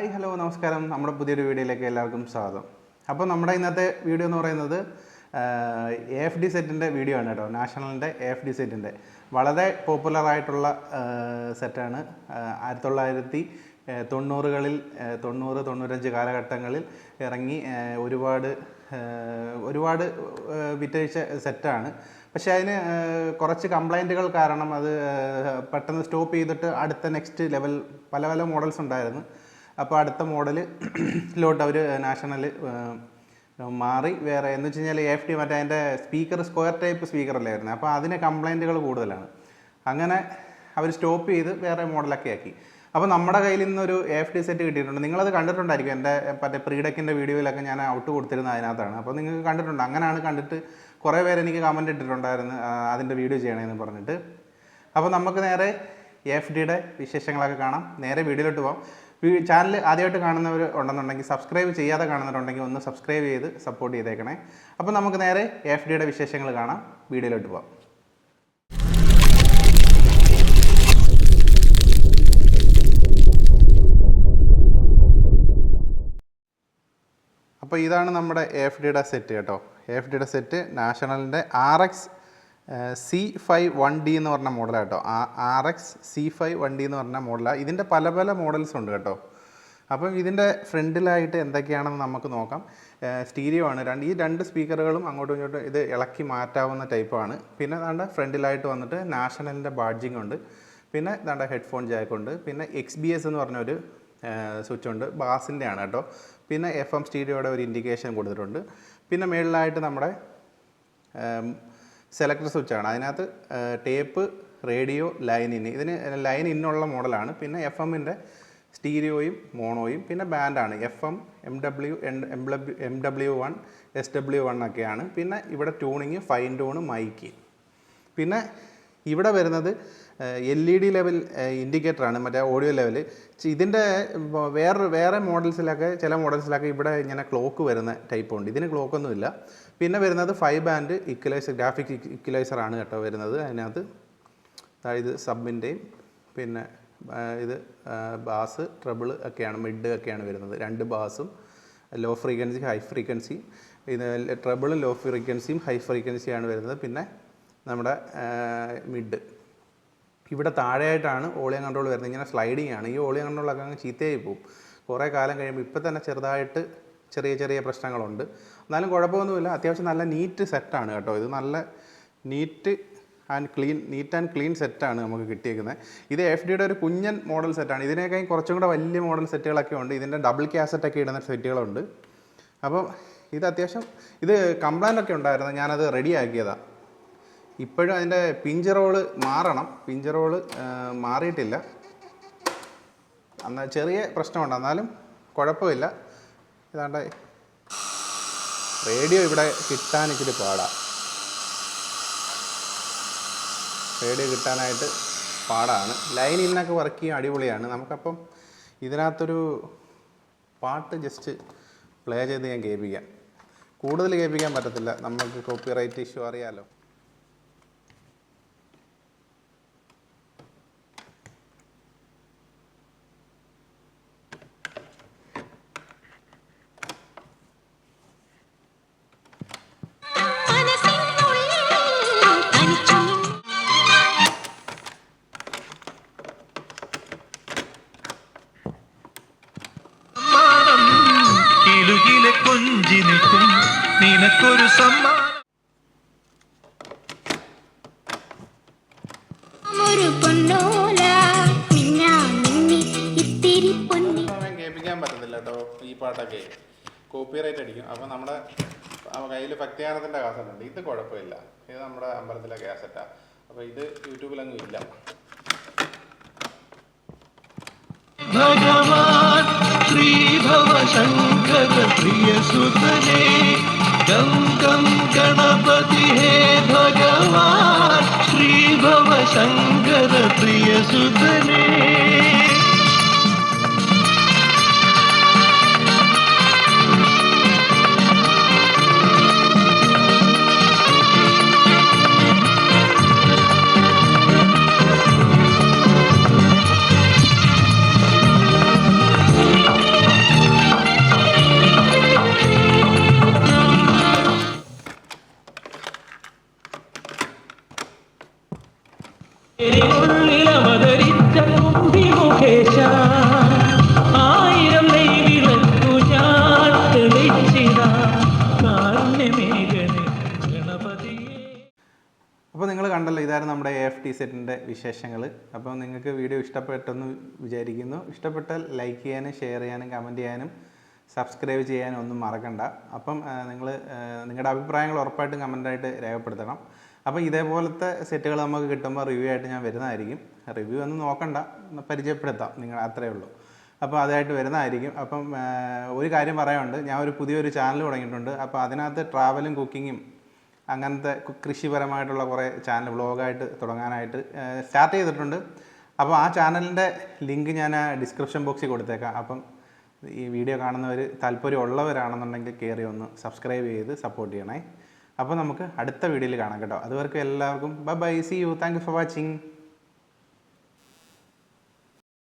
Hi hello നമസ്കാരം. നമ്മുടെ പുതിയൊരു വീഡിയോയിലേക്ക് എല്ലാവർക്കും സ്വാഗതം. അപ്പോൾ നമ്മുടെ ഇന്നത്തെ വീഡിയോ എന്ന് പറയുന്നത് എഫ് ഡി സെറ്റിന്റെ വീഡിയോ ആണ് കേട്ടോ. നാഷണലിന്റെ എഫ് ഡി സെറ്റിന്റെ വളരെ പോപ്പുലർ ആയിട്ടുള്ള സെറ്റാണ്. ആയിരത്തി തൊള്ളായിരത്തി തൊണ്ണൂറുകളിൽ തൊണ്ണൂറ് തൊണ്ണൂറ്റഞ്ച് കാലഘട്ടങ്ങളിൽ ഇറങ്ങി ഒരുപാട് ഒരുപാട് വിറ്റഴിച്ച സെറ്റാണ്. പക്ഷേ അതിന് കുറച്ച് കംപ്ലൈന്റുകൾ കാരണം അത് പെട്ടെന്ന് സ്റ്റോപ്പ് ചെയ്തിട്ട് അടുത്ത നെക്സ്റ്റ് ലെവൽ പല പല മോഡൽസ് ഉണ്ടായിരുന്നു. അപ്പോൾ അടുത്ത മോഡലിലോട്ട് അവർ നാഷണൽ മാറി. വേറെ എന്ന് വെച്ച് കഴിഞ്ഞാൽ എഫ് ടി മറ്റേ അതിന്റെ സ്പീക്കർ സ്ക്വയർ ടൈപ്പ് സ്പീക്കർ അല്ലായിരുന്നു. അപ്പോൾ അതിന് കംപ്ലൈന്റുകൾ കൂടുതലാണ്. അങ്ങനെ അവർ സ്റ്റോപ്പ് ചെയ്ത് വേറെ മോഡലൊക്കെ ആക്കി. അപ്പോൾ നമ്മുടെ കയ്യിൽ നിന്നൊരു എഫ് ടി സെറ്റ് കിട്ടിയിട്ടുണ്ട്. നിങ്ങളത് കണ്ടിട്ടുണ്ടായിരിക്കും. എന്റെ മറ്റേ പ്രീഡക്കിന്റെ വീഡിയോയിലൊക്കെ ഞാൻ ഔട്ട് കൊടുത്തിരുന്ന അതിനകത്താണ്. അപ്പോൾ നിങ്ങൾക്ക് കണ്ടിട്ടുണ്ട്. അങ്ങനെയാണ് കണ്ടിട്ട് കുറേ പേര് എനിക്ക് കമന്റ് ഇട്ടിട്ടുണ്ടായിരുന്നു അതിന്റെ വീഡിയോ ചെയ്യണമെന്ന് പറഞ്ഞിട്ട്. അപ്പോൾ നമുക്ക് നേരെ എഫ് ഡിയുടെ വിശേഷങ്ങളൊക്കെ കാണാം. നേരെ വീഡിയോയിലോട്ട് പോകാം ചാനൽ ആദ്യമായിട്ട് കാണുന്നവർ ഉണ്ടെന്നുണ്ടെങ്കിൽ സബ്സ്ക്രൈബ് ചെയ്യാതെ കാണുന്നവരുണ്ടെങ്കിൽ ഒന്ന് സബ്സ്ക്രൈബ് ചെയ്ത് സപ്പോർട്ട് ചെയ്തേക്കണേ. അപ്പോൾ നമുക്ക് നേരെ എഫ് ഡിയുടെ വിശേഷങ്ങൾ കാണാം. വീഡിയോയിലോട്ട് പോകാം അപ്പോൾ ഇതാണ് നമ്മുടെ എഫ് ഡിയുടെ സെറ്റ് കേട്ടോ. എഫ് ഡിയുടെ set നാഷണലിന്റെ R X C five one D എന്ന് പറഞ്ഞ മോഡലാണ് കേട്ടോ. R X C five one D എന്ന് പറഞ്ഞ മോഡലാണ് ഇതിന്റെ പല പല മോഡൽസ് ഉണ്ട് കേട്ടോ. അപ്പം ഇതിന്റെ ഫ്രണ്ടിലായിട്ട് എന്തൊക്കെയാണെന്ന് നമുക്ക് നോക്കാം. സ്റ്റീരിയോ ആണ്. രണ്ട് ഈ രണ്ട് സ്പീക്കറുകളും അങ്ങോട്ടും ഇങ്ങോട്ടും ഇത് ഇളക്കി മാറ്റാവുന്ന ടൈപ്പാണ് പിന്നെ ദാണ്ട ഫ്രണ്ടിലായിട്ട് വന്നിട്ട് നാഷണലിന്റെ ബാഡ്ജിങ് ഉണ്ട്. പിന്നെ ദാണ്ട ഹെഡ്ഫോൺ ജാക്ക് ഉണ്ട്. പിന്നെ എക്സ് ബി എസ് എന്ന് പറഞ്ഞൊരു സ്വിച്ച് ഉണ്ട്. ബാസിന്റെ ആണ് കേട്ടോ. പിന്നെ എഫ് എം സ്റ്റീരിയോയുടെ ഒരു ഇൻഡിക്കേഷൻ കൊടുത്തിട്ടുണ്ട്. പിന്നെ മുകളിലായിട്ട് നമ്മുടെ സെലക്ടർ സ്വിച്ചാണ്. അതിനകത്ത് ടേപ്പ് റേഡിയോ ലൈൻ ഇൻ. ഇതിന് ലൈൻ ഇന്നുള്ള മോഡലാണ്. പിന്നെ എഫ് എമ്മിന്റെ സ്റ്റീരിയോയും മോണോയും. പിന്നെ ബാൻഡാണ്. F M M W M W M W one S W one ഒക്കെയാണ്. പിന്നെ ഇവിടെ ട്യൂണിങ് ഫൈൻ ട്യൂണ് മൈക്ക്. പിന്നെ ഇവിടെ വരുന്നത് എൽ ഇ ഡി ലെവൽ ഇൻഡിക്കേറ്ററാണ്. മറ്റേ ഓഡിയോ ലെവൽ. ഇതിന്റെ വേറെ വേറെ മോഡൽസിലൊക്കെ ചില മോഡൽസിലൊക്കെ ഇവിടെ ഇങ്ങനെ ക്ലോക്ക് വരുന്ന ടൈപ്പ് ഉണ്ട് ഇതിന് ക്ലോക്കൊന്നുമില്ല. പിന്നെ വരുന്നത് five band equaliser graphic equaliser ആണ് കേട്ടോ വരുന്നത്. അതിനകത്ത് അതായത് സബിന്റെയും പിന്നെ ഇത് ബാസ് ട്രബിൾ ഒക്കെയാണ് മിഡ് ഒക്കെയാണ് വരുന്നത്. രണ്ട് ബാസും ലോ ഫ്രീക്വൻസി ഹൈ ഫ്രീക്വൻസി ഇത് ട്രബിളും ലോ ഫ്രീക്വൻസിയും ഹൈ ഫ്രീക്വൻസിയാണ് വരുന്നത്. പിന്നെ നമ്മുടെ മിഡ് ഇവിടെ താഴെയായിട്ടാണ് ഓളിയം കൺട്രോൾ വരുന്നത്. ഇങ്ങനെ സ്ലൈഡിങ് ആണ്. ഈ ഓളിയം കൺട്രോളൊക്കെ അങ്ങ് ചീത്തയായി പോകും കുറേ കാലം കഴിയുമ്പോൾ ഇപ്പം തന്നെ ചെറുതായിട്ട് ചെറിയ ചെറിയ പ്രശ്നങ്ങളുണ്ട്. എന്നാലും കുഴപ്പമൊന്നുമില്ല. അത്യാവശ്യം നല്ല നീറ്റ് സെറ്റാണ് കേട്ടോ. ഇത് നല്ല neat and clean neat and clean സെറ്റാണ് നമുക്ക് കിട്ടിയേക്കുന്നത് ഇത് എഫ് ഡിയുടെ ഒരു കുഞ്ഞൻ മോഡൽ സെറ്റാണ് ഇതിനേക്കാൾ കുറച്ചും കൂടെ വലിയ മോഡൽ സെറ്റുകളൊക്കെ ഉണ്ട്. ഇതിന്റെ ഡബിൾ ക്യാസറ്റൊക്കെ ഇടുന്ന സെറ്റുകളുണ്ട്. അപ്പം ഇത് അത്യാവശ്യം ഇത് കംപ്ലൈന്റ് ഒക്കെ ഉണ്ടായിരുന്നു. ഞാനത് റെഡി ആക്കിയതാണ് ഇപ്പോഴും അതിന്റെ പിഞ്ച് റോൾ മാറണം. പിഞ്ച് റോൾ മാറിയിട്ടില്ല. എന്നാൽ ചെറിയ പ്രശ്നമുണ്ട്. എന്നാലും കുഴപ്പമില്ല. ഇതാണ്ട് റേഡിയോ ഇവിടെ കിട്ടാൻ ഇച്ചിരി പാടാണ് റേഡിയോ കിട്ടാനായിട്ട് പാടാണ്. ലൈൻ ഇന്നൊക്കെ വർക്ക് ചെയ്യാൻ അടിപൊളിയാണ്. നമുക്കപ്പം ഇതിനകത്തൊരു പാട്ട് ജസ്റ്റ് പ്ലേ ചെയ്ത് ഞാൻ കേൾപ്പിക്കാം. കൂടുതൽ കേൾപ്പിക്കാൻ പറ്റത്തില്ല. നമുക്ക് കോപ്പിറൈറ്റ് ഇഷ്യൂ അറിയാമല്ലോ നിനക്കൊരു സമ്മാനം. ഒരു പൊന്നോല മിന്നാ മിന്നി ഇത്തിരി പൊന്നി. സമയം കേൾപ്പിക്കാൻ പറ്റത്തില്ല കേട്ടോ ഈ പാട്ടൊക്കെ. കോപ്പിറൈറ്റ് അടിക്കും. അപ്പോൾ നമ്മുടെ കയ്യിൽ ഭക്തിഗാനത്തിന്റെ കാസറ്റ് ഉണ്ട് ഇത് കുഴപ്പമില്ല. ഇത് നമ്മുടെ അമ്പലത്തിലെ കാസറ്റാണ് അപ്പോൾ ഇത് യൂട്യൂബിലൊന്നും ഇല്ല. ഭഗവാൻ ശ്രീഭവ ശങ്കര പ്രിയ സുതനേ गं गं गणपति हे भगवान् श्रीभवशङ्करप्रियसुतने ടി സെറ്റിന്റെ വിശേഷങ്ങൾ അപ്പോൾ നിങ്ങൾക്ക് വീഡിയോ ഇഷ്ടപ്പെട്ടെന്ന് വിചാരിക്കുന്നു. ഇഷ്ടപ്പെട്ടാൽ ലൈക്ക് ചെയ്യാനും ഷെയർ ചെയ്യാനും കമന്റ് ചെയ്യാനും സബ്സ്ക്രൈബ് ചെയ്യാനും ഒന്നും മറക്കണ്ട. അപ്പം നിങ്ങൾ നിങ്ങളുടെ അഭിപ്രായങ്ങൾ ഉറപ്പായിട്ടും കമന്റായിട്ട് രേഖപ്പെടുത്തണം. അപ്പോൾ ഇതേപോലത്തെ സെറ്റുകൾ നമുക്ക് കിട്ടുമ്പോൾ റിവ്യൂ ആയിട്ട് ഞാൻ വരുന്നതായിരിക്കും. റിവ്യൂ ഒന്നും നോക്കണ്ട. പരിചയപ്പെടുത്താം നിങ്ങൾ അത്രയേ ഉള്ളൂ. അപ്പോൾ അതായിട്ട് വരുന്നതായിരിക്കും. അപ്പം ഒരു കാര്യം പറയാനുണ്ട്. ഞാൻ ഒരു പുതിയൊരു ചാനൽ തുടങ്ങിയിട്ടുണ്ട്. അപ്പോൾ അതിനകത്ത് ട്രാവലും കുക്കിങ്ങും അങ്ങനത്തെ കൃഷിപരമായിട്ടുള്ള കുറേ ചാനൽ വ്ളോഗായിട്ട് തുടങ്ങാനായിട്ട് സ്റ്റാർട്ട് ചെയ്തിട്ടുണ്ട്. അപ്പോൾ ആ ചാനലിന്റെ ലിങ്ക് ഞാൻ ഡിസ്ക്രിപ്ഷൻ ബോക്സിൽ കൊടുത്തേക്കാം. അപ്പം ഈ വീഡിയോ കാണുന്നവർ താല്പര്യമുള്ളവരാണെന്നുണ്ടെങ്കിൽ കയറി ഒന്ന് സബ്സ്ക്രൈബ് ചെയ്ത് സപ്പോർട്ട് ചെയ്യണേ. അപ്പോൾ നമുക്ക് അടുത്ത വീഡിയോയിൽ കാണാം കേട്ടോ. അതുവർക്ക് എല്ലാവർക്കും bye bye see you. Thank you for watching.